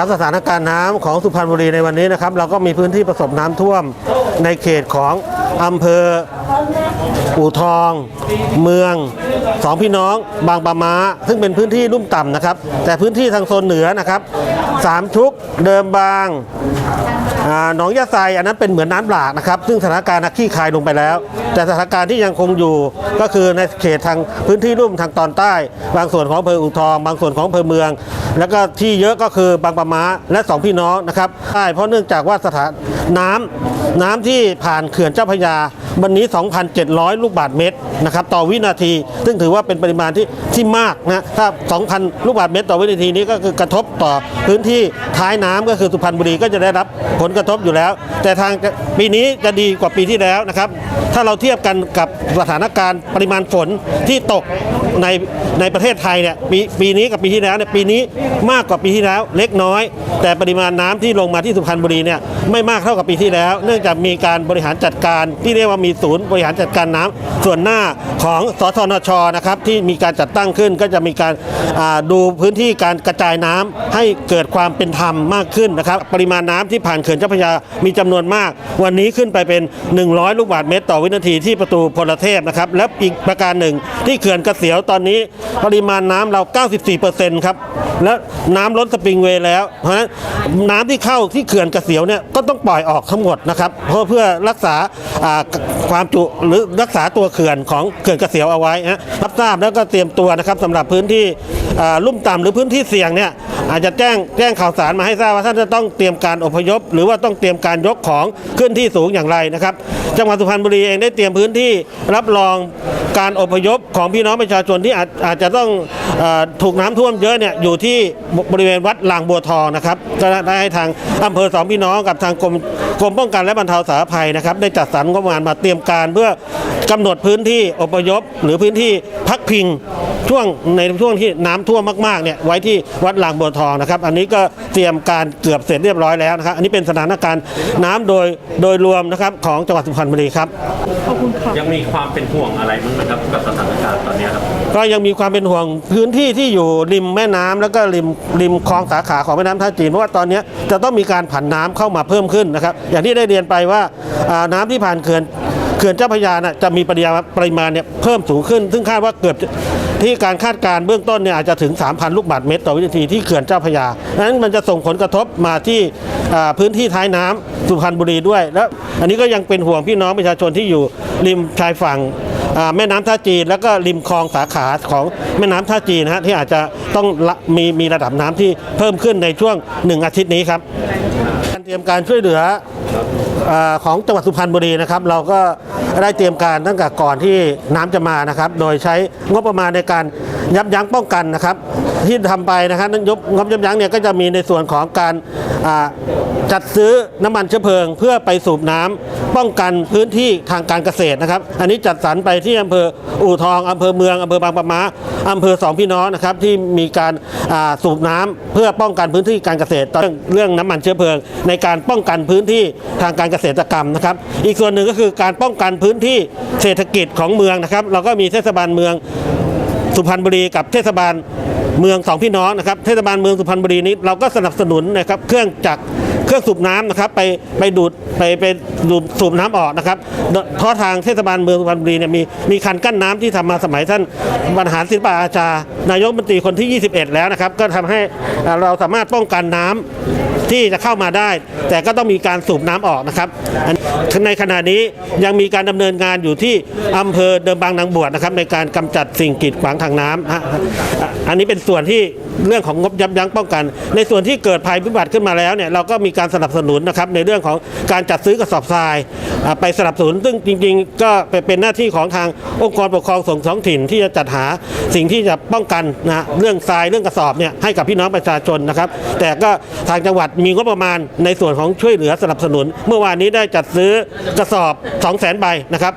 ครับสถานการณ์น้ำของสุพรรณบุรีในวันนี้นะครับ เราก็มีพื้นที่ประสบน้ำท่วม ในเขตของอำเภออู่ทอง เมืองสองพี่น้องบางปะมาซึ่งเป็นพื้นที่ลุ่มต่ำนะครับ แต่พื้นที่ทางโซนเหนือนะครับสามชุกเดิมบางหนองยาไซอันนั้นเป็นเหมือนน้ำหลากนะครับ ซึ่งสถานการณ์น่ะคลี่คลายลงไปแล้ว แต่สถานการณ์ที่ยังคงอยู่ก็คือในเขตทางพื้นที่รุ่มทางตอนใต้ บางส่วนของอำเภออู่ทอง บางส่วนของอำเภอเมือง แล้วก็ที่เยอะก็คือบางปะมาและสองพี่น้องนะครับใช่เพราะเนื่องจากว่าสถาน น้ำน้ำที่ผ่านเขื่อนเจ้าพยา วันนี้ 2,700 ลูกบาศก์เมตรนะครับต่อวินาที ซึ่งถือว่าเป็นปริมาณที่ที่มากนะถ้า 2,000 ลูกบาศก์เมตรต่อวินาทีนี้ก็คือกระทบต่อพื้นที่ท้ายน้ำก็คือสุพรรณบุรีก็จะได้รับผลกระทบอยู่แล้ว แต่ทางปีนี้จะดีกว่าปีที่แล้วนะครับ ถ้าเราเทียบกันกับสถานการณ์ปริมาณฝนที่ตกในในประเทศไทยเนี่ยปีปีนี้กับปีที่แล้วเนี่ยปีนี้มากกว่าปีที่แล้วเล็กน้อย แต่ปริมาณน้ำที่ลงมาที่สุพรรณบุรีเนี่ยไม่มากเท่ากับปีที่แล้ว เนื่องจากมีการบริหารจัดการที่เรียกว่ามีศูนย์บริหารจัดการน้ำส่วนหน้าของสทนชนะครับที่มีการจัดตั้งขึ้นก็จะมีการดูพื้นที่การกระจายน้ำให้เกิดความเป็นธรรมมากขึ้นนะครับปริมาณน้ำที่ผ่านเขื่อนเจ้าพระยามีจำนวนมาก วันนี้ขึ้นไปเป็น 100 ลูกบาศก์เมตร ต่อวินาทีที่ประตูพลเทพนะครับและอีกประการหนึ่งที่เขื่อนกระเสียวตอนนี้ ปริมาณน้ำเรา 94%ครับ แล้วน้ำล้นสปริงเวย์แล้ว เพราะฉะนั้นน้ำที่เข้าที่เขื่อนกระเสียวเนี่ยก็ต้องปล่อยออกทั้งหมดนะครับเพื่อเพื่อรักษาความจุหรือรักษาตัวเขื่อนของเขื่อนกระเสียวเอาไว้นะรับทราบแล้วก็เตรียมตัวนะครับสำหรับพื้นที่ลุ่มต่ำหรือพื้นที่เสี่ยงเนี่ย อาจจะแจ้งแจ้งข่าวสารมาให้ทราบว่าท่านจะต้องเตรียมการอพยพ หรือว่าต้องเตรียมการยกของขึ้นที่สูงอย่างไรนะครับ จังหวัดสุพรรณบุรีเองได้เตรียมพื้นที่รับรองการอพยพของพี่น้องประชาชนที่อาจอาจจะต้องอถูกน้ำท่วมเยอะเนี่ยอยู่ที่บริเวณวัดลางบัวทองนะครับก็ได้ให้ทางอำเภอสองพี่น้องกับทางกรม กรมป้องกันและบรรเทาสาธารณภัยนะครับได้จัดสรรงบประมาณมาเตรียมการเพื่อกำหนดพื้นที่อพยพ หรือพื้นที่พักพิงช่วงในช่วงที่น้ำท่วมมากๆเนี่ยไว้ที่วัดลางบัวทองนะครับอันนี้ก็เตรียมการเกือบเสร็จเรียบร้อยแล้วนะครับอันนี้เป็นสถานการณ์น้ำโดยโดยรวมนะครับของจังหวัดสุพรรณบุรีครับยังมีความเป็นห่วงอะไรมั้างไหมครับกับสถานการณ์ตอนนี้ครับก็ยังมีความเป็นห่วงพื้นที่ที่อยู่ริมแม่น้ำแล้วก็ริมริมคลองสาขาของแม่น้ำท่าจีนเพราะว่าตอนนี้จะต้องมีการผันน้ำเข้ามาเพิ่มขึ้นนะครับอย่างที่ได้เรียนไปว่าน้ำที่ผ่านเขื่อนเขื่อนเจ้าพระยานะจะมีปริมาณปริมาณเนี่ยเพิ่มสูงขึ้น ซึ่งคาดว่าเกือบที่การคาดการเบื้องต้นเนี่ยอาจจะถึง 3,000 ลูกบาศก์เมตรต่อวินาทีที่เขื่อนเจ้าพระยาดังนั้นมันจะส่งผลกระทบมาที่พื้นที่ท้ายน้ำสุพรรณบุรีด้วย แล้วอันนี้ก็ยังเป็นห่วงพี่น้องประชาชนที่อยู่ริมชายฝั่งแม่น้ำท่าจีนแล้วก็ริมคลองสาขาของแม่น้ำท่าจีนนะฮะที่อาจจะต้องมีมีระดับน้ำที่เพิ่มขึ้นในช่วงหนึ่งอาทิตย์นี้ครับการเตรียมการช่วยเหลือ ของจังหวัดสุพรรณบุรีนะครับ เราก็ได้เตรียมการตั้งแต่ก่อนที่น้ำจะมานะครับ โดยใช้งบประมาณในการยับยั้งป้องกันนะครับ ที่ทำไปนะครับนั้นยบงบยับยั้งเนี่ยก็จะมีในส่วนของการ จัดซื้อน้ำมันเชื้อเพลิง เพื่อไปสูบน้ำป้องกันพื้นที่ทางการเกษตรนะครับ อันนี้จัดสรรไปที่อำเภออู่ทองอำเภอเมืองอำเภอบางปะมาอำเภอสองพี่น้องนะครับที่มีการาสูบน้ำเพื่อป้องกันพื้นที่การเกษตรเรื่องเรื่องน้ำมันเชื้อเพลิง ในการป้องกันพื้นที่ทางการเกษตรกรรมนะครับ อีกส่วนหนึ่งก็คือการป้องกันพื้นที่เศรษฐกิจของเมืองนะครับ เราก็มีเทศบาลเมืองสุพรรณบุรีกับเทศบาลเมืองสองพี่น้องนะครับ เทศบาลเมืองสุพรรณบุรีนี้เราก็สนับสนุนนะครับเครื่องจักร เครื่องสูบน้ำนะครับไปไปดูดไปไปดูดสูบน้ำออกนะครับเพราะทางเทศบาลเมืองสุพรรณบุรีเนี่ยมีมีคันกั้นน้ำที่ทำมาสมัยท่านบรรหารศิลปอาชานายกบัญชีคนที่ 21 แล้วนะครับ ก็ทำให้เราสามารถป้องกันน้ำ ที่จะเข้ามาได้ แต่ก็ต้องมีการสูบน้ำออกนะครับในขณะนี้ยังมีการดำเนินงานอยู่ที่อำเภอเดิมบางนางบวชนะครับในการกำจัดสิ่งกีดขวางทางน้ำฮะอันนี้เป็นส่วนที่เรื่องของงบยับยั้งป้องกัน ในส่วนที่เกิดภัยพิบัติขึ้นมาแล้วเนี่ยเราก็มีการสนับสนุนนะครับในเรื่องของการจัดซื้อกระสอบทรายไปสนับสนุน ซึ่งจริง ๆ ก็เป็นหน้าที่ของทางองค์กรปกครองส่งท้องถิ่นที่จะจัดหาสิ่งที่จะป้องกันนะเรื่องทรายเรื่องกระสอบเนี่ยให้กับพี่น้องประชาชนนะครับ แต่ก็ทางจังหวัดมีงบประมาณในส่วนของช่วยเหลือสนับสนุน เมื่อวานนี้ได้จัดซื้อกระสอบ 2 0 0 0 0 0ใบนะครับ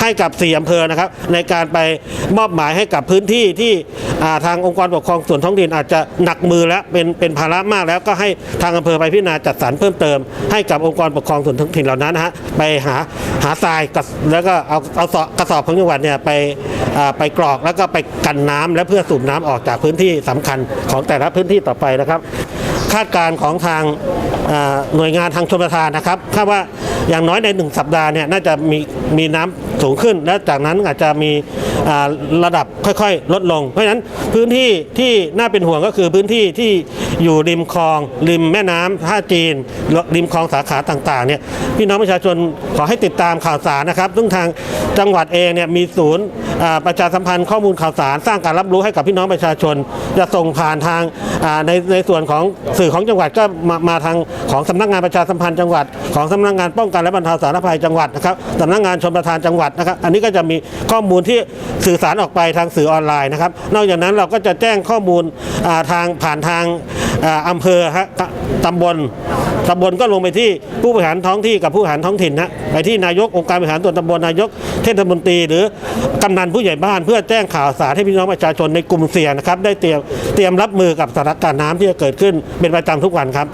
ให้กับ 4 อำเภอนะครับ ในการไปมอบหมายให้กับพื้นที่ที่ทางองค์กรปกครองส่วนท้องถิ่นอาจจะหนักมือแล้วเป็นเป็นภาระมากแล้วก็ให้ทางอำเภอไปพิจารณาจัดสรรเพิ่มเติม ให้กับองค์กรปกครองส่วนท้องถิ่นเหล่านั้นนะฮะไปหาหาทรายแล้วก็เอาเอาสอบกระสอบของจังหวัดเนี่ยไปไปกรอกแล้วก็ไปกันน้ำและเพื่อสูบน้ำออกจากพื้นที่สำคัญของแต่ละพื้นที่ต่อไปนะครับ คาดการณ์ของทาง หน่วยงานทางชลประทานนะครับคาดว่าอย่างน้อยในหนึ่งสัปดาห์เนี่ยน่าจะมีมีน้ำสูงขึ้น และจากนั้นอาจจะมีระดับค่อยๆ ลดลง เพราะฉะนั้นพื้นที่ที่น่าเป็นห่วงก็คือพื้นที่ที่อยู่ริมคลอง ริมแม่น้ำท่าจีน ริมคลองสาขาต่างๆเนี่ยพี่น้องประชาชนขอให้ติดตามข่าวสารนะครับซึ่งทางจังหวัดเองเนี่ยมีศูนย์ประชาสัมพันธ์ข้อมูลข่าวสาร สร้างการรับรู้ให้กับพี่น้องประชาชนจะส่งผ่านทางในในส่วนของสื่อของจังหวัดก็มามาทาง ของสำนักงานประชาสัมพันธ์จังหวัด ของสำนักงานป้องกันและบรรเทาสาธารณภัยจังหวัดนะครับสำนักงานชนประทานจังหวัดนะครับ อันนี้ก็จะมีข้อมูลที่สื่อสารออกไปทางสื่อออนไลน์นะครับ นอกจากนั้นเราก็จะแจ้งข้อมูลทางผ่านทางอำเภอฮะตำบลตำบลก็ลงไปที่ผู้บริหารท้องที่กับผู้บริหารท้องถิ่นนะไปที่นายกองค์การบริหารส่วนตำบลนายกเทศมนตรีหรือกำนันผู้ใหญ่บ้าน เพื่อแจ้งข่าวสารให้พี่น้องประชาชนในกลุ่มเสี่ยงนะครับ ได้เตรียมเตรียมรับมือกับสถานการณ์น้ำที่จะเกิดขึ้นเป็นประจำทุกวันครับ